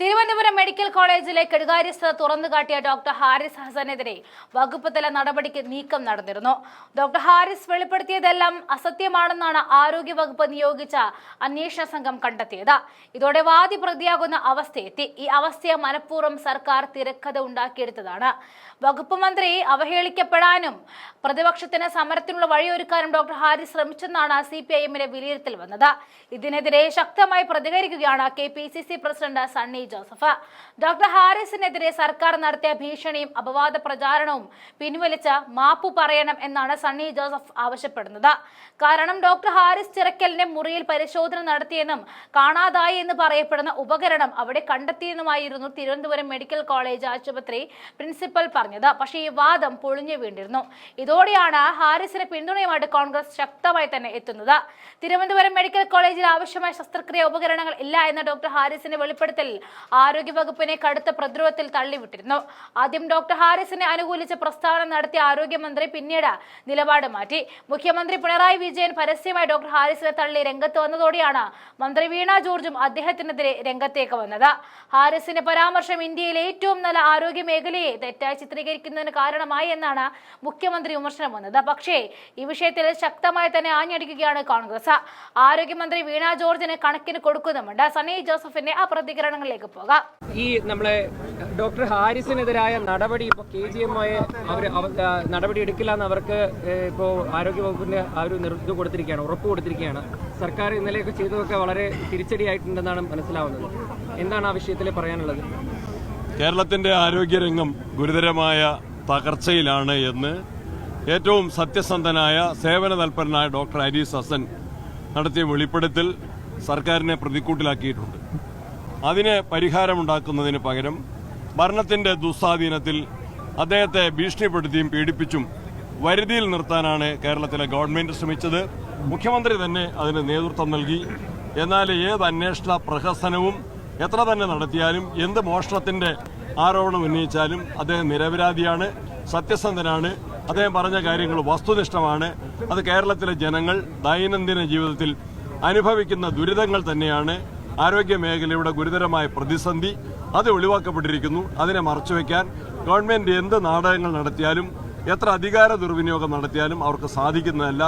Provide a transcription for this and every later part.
Thiruvananthapuram medical കോളേജിലെ കെടുകാര്യസ്ഥത തുറന്നുകാട്ടിയ doctor Haris ഹസനെതിരെ വകുപ്പ് തല നടപടിക്ക് നീക്കം നടന്നിരുന്നു. ഡോക്ടർ ഹാരിസ് വെളിപ്പെടുത്തിയതെല്ലാം അസത്യമാണെന്നാണ് ആരോഗ്യവകുപ്പ് നിയോഗിച്ച അന്വേഷണ സംഘം കണ്ടെത്തിയത്. ഇതോടെ വാദി പ്രതിയാകുന്ന അവസ്ഥയെത്തി. ഈ അവസ്ഥയെ മനഃപൂർവം സർക്കാർ തിരക്കഥ ഉണ്ടാക്കിയെടുത്തതാണ്. വകുപ്പ് മന്ത്രി അവഹേളിക്കപ്പെടാനും പ്രതിപക്ഷത്തിന് സമരത്തിനുള്ള വഴിയൊരുക്കാനും ഡോക്ടർ ഹാരിസ് ശ്രമിച്ചെന്നാണ് സി പി ഐ എമ്മിന്റെ വിലയിരുത്തൽ വന്നത്. ഇതിനെതിരെ ശക്തമായി പ്രതികരിക്കുകയാണ് K P C C president Sunny Joseph. Doctor ഹാരിസിനെതിരെ സർക്കാർ നടത്തിയ ഭീഷണിയും അപവാദ പ്രചാരണവും പിൻവലിച്ച് മാപ്പു പറയണം എന്നാണ് സണ്ണി ജോസഫ് ആവശ്യപ്പെടുന്നത്. കാരണം ഡോക്ടർ ഹാരിസ് ചിറക്കലിന്റെ മുറിയിൽ പരിശോധന നടത്തിയെന്നും കാണാതായി എന്ന് പറയപ്പെടുന്ന ഉപകരണം അവിടെ കണ്ടെത്തിയെന്നുമായിരുന്നു തിരുവനന്തപുരം മെഡിക്കൽ കോളേജ് ആശുപത്രി പ്രിൻസിപ്പൽ പറഞ്ഞത്. പക്ഷേ ഈ വാദം പൊളിഞ്ഞു വീണ്ടിരുന്നു ഇതോടെയാണ് ഹാരിസിന് പിന്തുണയുമായിട്ട് കോൺഗ്രസ് ശക്തമായി തന്നെ എത്തുന്നത്. തിരുവനന്തപുരം മെഡിക്കൽ കോളേജിൽ ആവശ്യമായ ശസ്ത്രക്രിയ ഉപകരണങ്ങൾ ഇല്ല എന്ന ഡോക്ടർ ഹാരിസിന്റെ വെളിപ്പെടുത്തൽ ആരോഗ്യവകുപ്പിനെ കടുത്ത പ്രതിരോധത്തിൽ തള്ളിവിട്ടിരുന്നു. ആദ്യം ഡോക്ടർ ഹാരിസിനെ അനുകൂലിച്ച് പ്രസ്താവന നടത്തിയ ആരോഗ്യമന്ത്രി പിന്നീട് നിലപാട് മാറ്റി. മുഖ്യമന്ത്രി പിണറായി വിജയൻ പരസ്യമായി ഡോക്ടർ ഹാരിസിനെ തള്ളി രംഗത്ത് വന്നതോടെയാണ് മന്ത്രി വീണ ജോർജും അദ്ദേഹത്തിനെതിരെ രംഗത്തേക്ക് വന്നത്. ഹാരിസിന്റെ പരാമർശം ഇന്ത്യയിലെ ഏറ്റവും നല്ല ആരോഗ്യ മേഖലയെ തെറ്റായി ചിത്രീകരിക്കുന്നതിന് കാരണമായി എന്നാണ് മുഖ്യമന്ത്രി വിമർശനം വന്നത്. പക്ഷേ ഈ വിഷയത്തിൽ ശക്തമായി തന്നെ ആഞ്ഞടിക്കുകയാണ് കോൺഗ്രസ്. ആരോഗ്യമന്ത്രി വീണ ജോർജിന് കണക്കിന് കൊടുക്കുന്നുമുണ്ട്. സണ്ണി ജോസഫിന്റെ ആ പ്രതികരണങ്ങളിലേക്ക് പോകാം. ഈ നമ്മളെ ഡോക്ടർ ഹാരിസിനെതിരായ നടപടി ഇപ്പോൾ കെ ജി എം അവർ നടപടി എടുക്കില്ല എന്ന് അവർക്ക് ഇപ്പോൾ ആരോഗ്യവകുപ്പിന്റെ ആ ഒരു നിർദ്ദേശം ഇത് കൊടുത്തിരിക്കുകയാണ് ഉറപ്പ് കൊടുത്തിരിക്കുകയാണ്. സർക്കാർ ഇന്നലെയൊക്കെ ചെയ്തതൊക്കെ വളരെ തിരിച്ചടിയായിട്ടുണ്ടെന്നാണ് മനസ്സിലാവുന്നത്. എന്താണ് ആ വിഷയത്തിൽ പറയാനുള്ളത്? കേരളത്തിന്റെ ആരോഗ്യരംഗം ഗുരുതരമായ തകർച്ചയിലാണ് എന്ന് ഏറ്റവും സത്യസന്ധനായ സേവന തൽപരനായ ഡോക്ടർ ഹരീസ് ഹസൻ നടത്തിയ വെളിപ്പെടുത്തൽ സർക്കാരിനെ പ്രതിക്കൂട്ടിലാക്കിയിട്ടുണ്ട്. അതിന് പരിഹാരമുണ്ടാക്കുന്നതിന് പകരം ഭരണത്തിന്റെ ദുസ്വാധീനത്തിൽ അദ്ദേഹത്തെ ഭീഷണിപ്പെടുത്തിയും പീഡിപ്പിച്ചും വരുതിയിൽ നിർത്താനാണ് കേരളത്തിലെ ഗവൺമെന്റ് ശ്രമിച്ചത്. മുഖ്യമന്ത്രി തന്നെ അതിന് നേതൃത്വം നൽകി. എന്നാൽ ഏത് അന്വേഷണ പ്രഹസനവും എത്ര തന്നെ നടത്തിയാലും എന്ത് മോഷണത്തിന്റെ ആരോപണം ഉന്നയിച്ചാലും അദ്ദേഹം നിരപരാധിയാണ് സത്യസന്ധനാണ്. അദ്ദേഹം പറഞ്ഞ കാര്യങ്ങൾ വസ്തുനിഷ്ഠമാണ്. അത് കേരളത്തിലെ ജനങ്ങൾ ദൈനംദിന ജീവിതത്തിൽ അനുഭവിക്കുന്ന ദുരിതങ്ങൾ തന്നെയാണ്. ആരോഗ്യ മേഖലയുടെ ഗുരുതരമായ പ്രതിസന്ധി അത് ഒഴിവാക്കപ്പെട്ടിരിക്കുന്നു. അതിനെ മറച്ചുവെക്കാൻ ഗവൺമെന്റ് എന്ത് നാടകങ്ങൾ നടത്തിയാലും എത്ര അധികാര ദുർവിനിയോഗം നടത്തിയാലും അവർക്ക് സാധിക്കുന്നതല്ല.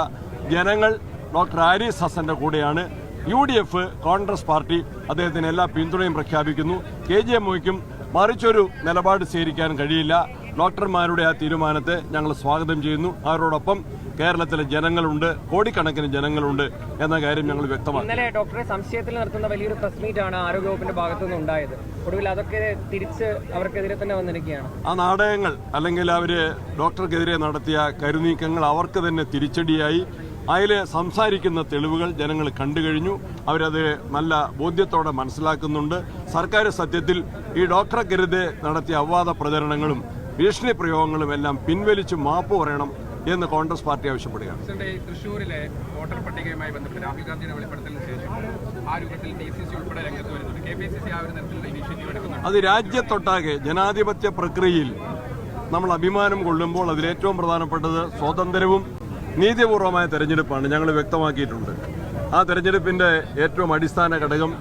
ജനങ്ങൾ ഡോക്ടർ ആരിസ് ഹസന്റെ കൂടെയാണ്. U D F Congress party അദ്ദേഹത്തിന് എല്ലാ പിന്തുണയും പ്രഖ്യാപിക്കുന്നു. കെ ജെ മൊയ്ക്കും മറിച്ചൊരു നിലപാട് സ്വീകരിക്കാൻ കഴിയില്ല. ഡോക്ടർമാരുടെ ആ തീരുമാനത്തെ ഞങ്ങൾ സ്വാഗതം ചെയ്യുന്നു. അവരോടൊപ്പം കേരളത്തിലെ ജനങ്ങളുണ്ട് കോടിക്കണക്കിന് ജനങ്ങളുണ്ട് എന്ന കാര്യം ഞങ്ങൾ വ്യക്തമാണ് ഇന്നലെ ഡോക്ടറെ സംശയത്തിൽ നടത്തുന്ന വലിയൊരു പ്രസ് മീറ്റ് ആണ് ആരോഗ്യവകുപ്പിന്റെ ഭാഗത്തു നിന്ന് ഉണ്ടായത്. ഒടുവിൽ അതൊക്കെ തിരിച്ച് അവർക്കെതിരെ തന്നെ വന്നിരിക്കുകയാണ്. ആ നാടകങ്ങൾ അല്ലെങ്കിൽ അവർ ഡോക്ടർക്കെതിരെ നടത്തിയ കരുനീക്കങ്ങൾ അവർക്ക് തന്നെ തിരിച്ചടിയായി. അതിൽ സംസാരിക്കുന്ന തെളിവുകൾ ജനങ്ങൾ കണ്ടു കഴിഞ്ഞു അവരത് നല്ല ബോധ്യത്തോടെ മനസ്സിലാക്കുന്നുണ്ട്. സർക്കാർ സത്യത്തിൽ ഈ ഡോക്ടർക്കെതിരെ നടത്തിയ അവവാദ പ്രചരണങ്ങളും ഭീഷണി പ്രയോഗങ്ങളും എല്ലാം പിൻവലിച്ച് മാപ്പ് പറയണം എന്ന് കോൺഗ്രസ് പാർട്ടി ആവശ്യപ്പെടുകയാണ്. തൃശ്ശൂരിലെ വോട്ടർ പട്ടികയുമായി ബന്ധപ്പെട്ട് രാഹുൽ ഗാന്ധിയുടെ വെളിപ്പെടുത്തലിന് ശേഷം ആ രൂപത്തിൽ ഡി സി സി ഉൾപ്പെടെ രംഗത്ത് വരുന്നുണ്ട് കെ പി സി സി ആ ഒരു തരത്തിലുള്ള ഇനീഷ്യേറ്റീവ് എടുക്കുന്നുണ്ട്. അത് രാജ്യത്തൊട്ടാകെ ജനാധിപത്യ പ്രക്രിയയിൽ നമ്മൾ അഭിമാനം കൊള്ളുമ്പോൾ അതിലേറ്റവും പ്രധാനപ്പെട്ടത് സ്വാതന്ത്ര്യവും നീതിപൂർവമായ തെരഞ്ഞെടുപ്പാണ് ഞങ്ങൾ വ്യക്തമാക്കിയിട്ടുണ്ട്. ആ തെരഞ്ഞെടുപ്പിന്റെ ഏറ്റവും അടിസ്ഥാന ഘടകം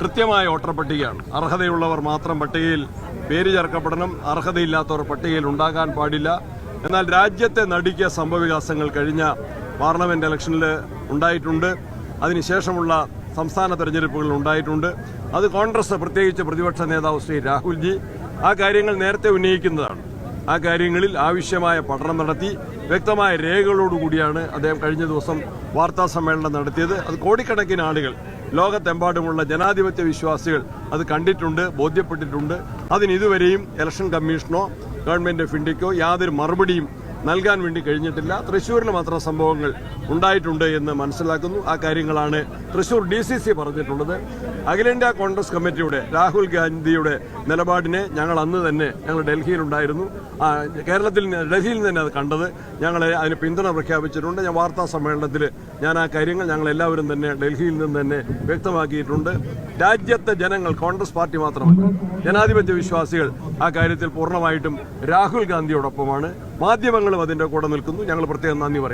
കൃത്യമായ വോട്ടർ പട്ടികയാണ്. അർഹതയുള്ളവർ മാത്രം പട്ടികയിൽ പേര് ചേർക്കപ്പെടണം. അർഹതയില്ലാത്തവർ പട്ടികയിൽ ഉണ്ടാകാൻ പാടില്ല. എന്നാൽ രാജ്യത്തെ നടുക്കിയ സംഭവവികാസങ്ങൾ കഴിഞ്ഞ പാർലമെന്റ് ഇലക്ഷനിൽ ഉണ്ടായിട്ടുണ്ട്. അതിനുശേഷമുള്ള സംസ്ഥാന തെരഞ്ഞെടുപ്പുകൾ ഉണ്ടായിട്ടുണ്ട്. അത് കോൺഗ്രസ് പ്രത്യേകിച്ച് പ്രതിപക്ഷ നേതാവ് ശ്രീ രാഹുൽജി ആ കാര്യങ്ങൾ നേരത്തെ ഉന്നയിക്കുന്നതാണ്. ആ കാര്യങ്ങളിൽ ആവശ്യമായ പഠനം നടത്തി വ്യക്തമായ രേഖകളോടുകൂടിയാണ് അദ്ദേഹം കഴിഞ്ഞ ദിവസം വാർത്താ സമ്മേളനം നടത്തിയത്. അത് കോടിക്കണക്കിന് ആളുകൾ ലോകത്തെമ്പാടുമുള്ള ജനാധിപത്യ വിശ്വാസികൾ അത് കണ്ടിട്ടുണ്ട് ബോധ്യപ്പെട്ടിട്ടുണ്ട്. അതിന് ഇതുവരെയും ഇലക്ഷൻ കമ്മീഷനോ ഗവൺമെന്റ് ഓഫ് ഇന്ത്യക്കോ യാതൊരു മറുപടിയും നൽകാൻ വേണ്ടി കഴിഞ്ഞിട്ടില്ല. തൃശ്ശൂരിൽ മാത്രം സംഭവങ്ങൾ ഉണ്ടായിട്ടുണ്ട് എന്ന് മനസ്സിലാക്കുന്നു. ആ കാര്യങ്ങളാണ് തൃശ്ശൂർ ഡി സി സി പറഞ്ഞിട്ടുള്ളത്. അഖിലേന്ത്യാ കോൺഗ്രസ് കമ്മിറ്റിയുടെ രാഹുൽ ഗാന്ധിയുടെ നിലപാടിനെ ഞങ്ങൾ അന്ന് തന്നെ ഞങ്ങൾ ഡൽഹിയിലുണ്ടായിരുന്നു. കേരളത്തിൽ ഡൽഹിയിൽ തന്നെ അത് കണ്ടത്. ഞങ്ങൾ അതിന് പിന്തുണ പ്രഖ്യാപിച്ചിട്ടുണ്ട്. ഞാൻ വാർത്താ സമ്മേളനത്തിൽ ഞാൻ ആ കാര്യങ്ങൾ ഞങ്ങൾ എല്ലാവരും തന്നെ ഡൽഹിയിൽ നിന്ന് തന്നെ വ്യക്തമാക്കിയിട്ടുണ്ട്. രാജ്യത്തെ ജനങ്ങൾ കോൺഗ്രസ് പാർട്ടി മാത്രമല്ല ജനാധിപത്യ വിശ്വാസികൾ ആ കാര്യത്തിൽ പൂർണമായിട്ടും രാഹുൽ ഗാന്ധിയോടൊപ്പമാണ്. മാധ്യമങ്ങളും അതിന്റെ കൂടെ നിൽക്കുന്നു. ഞങ്ങൾ പ്രത്യേകം നന്ദി പറയും.